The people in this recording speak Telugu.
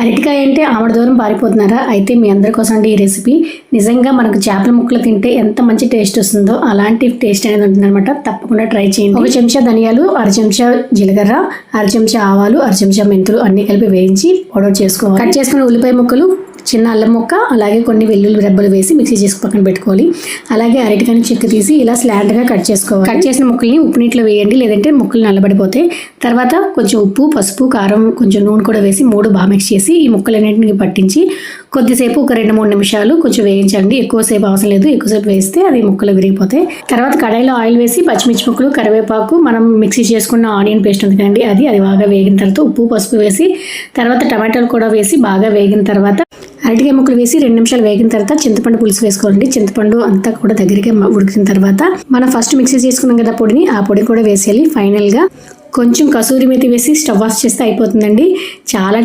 అరటికాయ అంటే ఆవిడ దూరం పారిపోతున్నారా? అయితే మీ అందరి కోసం అండి ఈ రెసిపీ నిజంగా మనకు చేపల ముక్కలు తింటే ఎంత మంచి టేస్ట్ వస్తుందో అలాంటి టేస్ట్ అనేది ఉంటుందన్నమాట. తప్పకుండా ట్రై చేయండి. ఒక చెంచా ధనియాలు అర చెంచా జీలకర్ర అర చెంచా ఆవాలు అర చెంచా మెంతులు అన్ని కలిపి వేయించి పౌడర్ చేసుకోవాలి. కట్ చేసుకున్న ఉల్లిపాయ ముక్కలు చిన్న అల్లం ముక్క అలాగే కొన్ని వెల్లుల్లి రెబ్బలు వేసి మిక్సీ చేసి పక్కన పెట్టుకోవాలి. అలాగే అరటికాయని చెక్కు తీసి ఇలా స్లాంట్గా కట్ చేసుకోవాలి. కట్ చేసిన ముక్కల్ని ఉప్పు నీటిలో వేయండి లేదంటే ముక్కలు నల్లబడిపోతాయి తర్వాత కొంచెం ఉప్పు పసుపు కారం కొంచెం నూనె కూడా వేసి మూడు బాగా మిక్స్ చేసి ఈ ముక్కలన్నింటిని పట్టించి కొద్దిసేపు ఒక రెండు మూడు నిమిషాలు కొంచెం వేయించండి. ఎక్కువసేపు అవసరం లేదు ఎక్కువసేపు వేస్తే అది ముక్కలు విరిగిపోతాయి. తర్వాత కడాయిలో ఆయిల్ వేసి పచ్చిమిర్చి ముక్కలు కరివేపాకు మనం మిక్సీ చేసుకున్న ఆనియన్ పేస్ట్ ఉంది కదండి అది అది బాగా వేగిన తర్వాత ఉప్పు పసుపు వేసి తర్వాత టమాటాలు కూడా వేసి బాగా వేగిన తర్వాత అరటికాయ ముక్కలు వేసి రెండు నిమిషాలు వేగిన తర్వాత చింతపండు పులుసు వేసుకోవాలండి. చింతపండు అంతా కూడా దగ్గరికి ఉడికిన తర్వాత మనం ఫస్ట్ మిక్సీ చేసుకున్నాం కదా పొడిని ఆ పొడి కూడా వేసేయాలి. ఫైనల్గా కొంచెం కసూరి మెతి వేసి స్టవ్ ఆఫ్ చేస్తే అయిపోతుందండి. చాలా